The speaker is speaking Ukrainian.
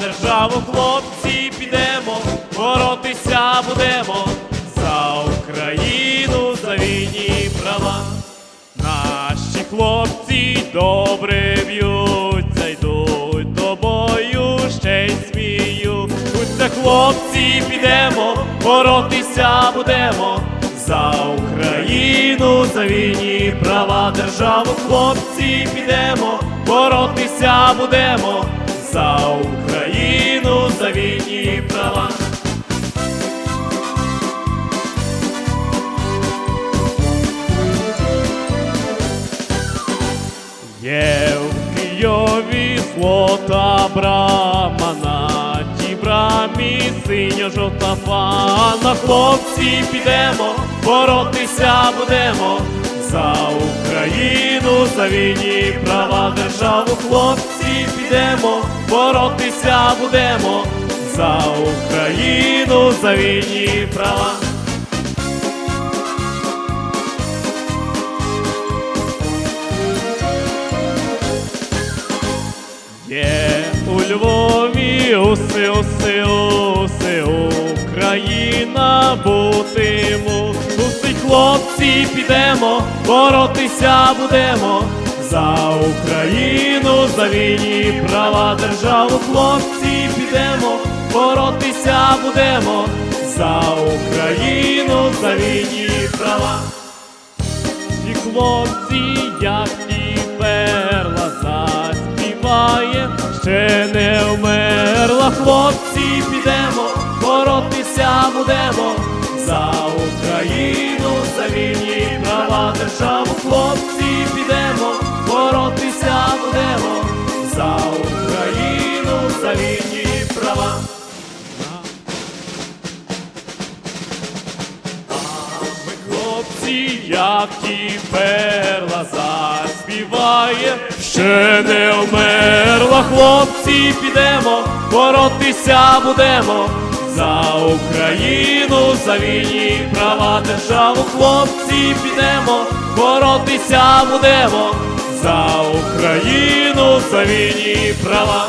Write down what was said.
державу, хлопці, підемо, боротися будемо за Україну, за вільні права. Наші хлопці добре б'ються, йдуть до бою, ще й сміються. Хлопці, підемо, боротися будемо за Україну, за вільні права державу. Хлопці, підемо, боротися будемо за Україну, за вільні права. Є в Києві злота брама, на тій брамі синьо-жовта фана. Хлопці, підемо, боротися будемо за Україну, за вільні права державу. Хлопці, підемо, боротися будемо за Україну, за вільні права. Є у Львові уси, уси, уси, Україна бутиму. Хлопці підемо, боротися будемо за Україну, за вільні права державу. Хлопці підемо, боротися будемо за Україну, за вільні права. І хлопці, як ті перла заспіває, ще не вмерла. Хлопці, вільні. Ми хлопці, як ті перла заспіває, ще не вмерла, хлопці, підемо, боротися будемо за Україну, за вільні права державу, хлопці, підемо, боротися будемо за Україну, за вільні права.